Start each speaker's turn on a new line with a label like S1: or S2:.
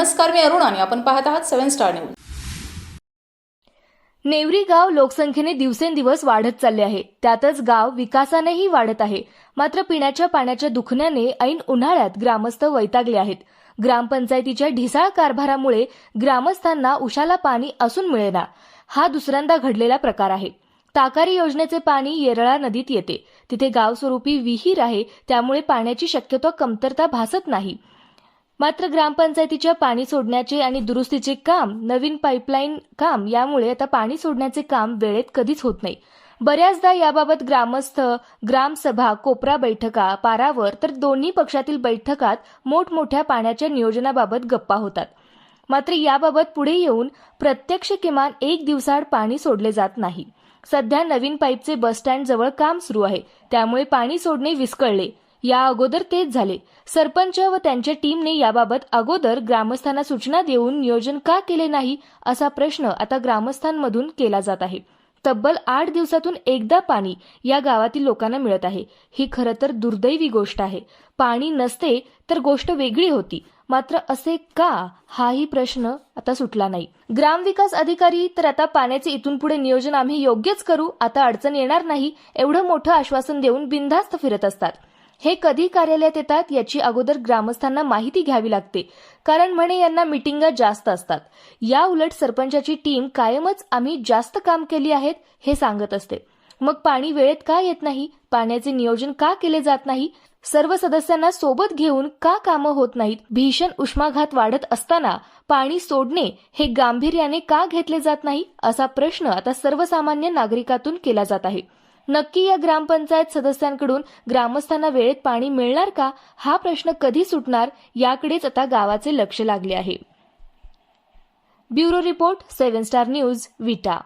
S1: नमस्कार मी अरुण आणि आपण पाहत आहात सेव्हन स्टार न्यूज.
S2: नेवरी गाव लोकसंख्येने दिवसेंदिवस वाढत चालले आहे. त्यातच गाव विकासानेही वाढत आहे. मात्र पिण्याच्या पाण्याच्या दुखण्याने ऐन उन्हाळ्यात ग्रामस्थ वैतागले आहेत. ग्रामपंचायतीच्या ढिसाळ कारभारामुळे ग्रामस्थांना उशाला पाणी असून मिळेना. हा दुसऱ्यांदा घडलेला प्रकार आहे. ताकारी योजनेचे पाणी येरळा नदीत येते. तिथे गावस्वरूपी विहीर आहे. त्यामुळे पाण्याची शक्यतो कमतरता भासत नाही. मात्र ग्रामपंचायतीच्या पाणी सोडण्याचे आणि दुरुस्तीचे काम नवीन पाईपलाईन काम यामुळे आता पाणी सोडण्याचे काम वेळेत कधीच होत नाही. बऱ्याचदा याबाबत ग्रामस्थ ग्रामसभा कोपरा बैठका पारावर तर दोन्ही पक्षातील बैठकात मोठमोठ्या पाण्याच्या नियोजनाबाबत गप्पा होतात. मात्र याबाबत पुढे येऊन प्रत्यक्ष किमान एक दिवसाआड पाणी सोडले जात नाही. सध्या नवीन पाईपचे बसस्टँड जवळ काम सुरू आहे. त्यामुळे पाणी सोडणे विस्कळले. या अगोदर तेच झाले. सरपंच व त्यांच्या टीमने याबाबत अगोदर ग्रामस्थांना सूचना देऊन नियोजन का केले नाही असा प्रश्न आता ग्रामस्थांमधून केला जात आहे. तब्बल आठ दिवसातून एकदा पाणी या गावातील लोकांना मिळत आहे. ही खरं तर दुर्दैवी गोष्ट आहे. पाणी नसते तर गोष्ट वेगळी होती. मात्र असे का? हाही प्रश्न आता सुटला नाही. ग्रामविकास अधिकारी तर आता पाण्याचे इथून पुढे नियोजन आम्ही योग्यच करू? आता अडचण येणार नाही एवढं मोठं आश्वासन देऊन बिनधास्त फिरत असतात. हे कधी कार्यालयात येतात याची अगोदर ग्रामस्थांना माहिती घ्यावी लागते. कारण म्हणे यांना मिटिंगा जास्त असतात. या उलट सरपंचाची टीम कायमच आम्ही जास्त काम केली आहेत हे सांगत असते. मग पाणी वेळेत का येत नाही? पाण्याचे नियोजन का केले जात नाही? सर्व सदस्यांना सोबत घेऊन का कामं होत नाहीत? भीषण उष्माघात वाढत असताना पाणी सोडणे हे गांभीर्याने का घेतले जात नाही? असा प्रश्न आता सर्वसामान्य नागरिकातून केला जात आहे. नक्की या ग्रामपंचायत सदस्यांकडून ग्रामस्थांना वेळेत पाणी मिळणार का? हा प्रश्न कधी सुटणार? याकडेच आता गावाचे लक्ष लागले आहे. Bureau report seven star news Vita.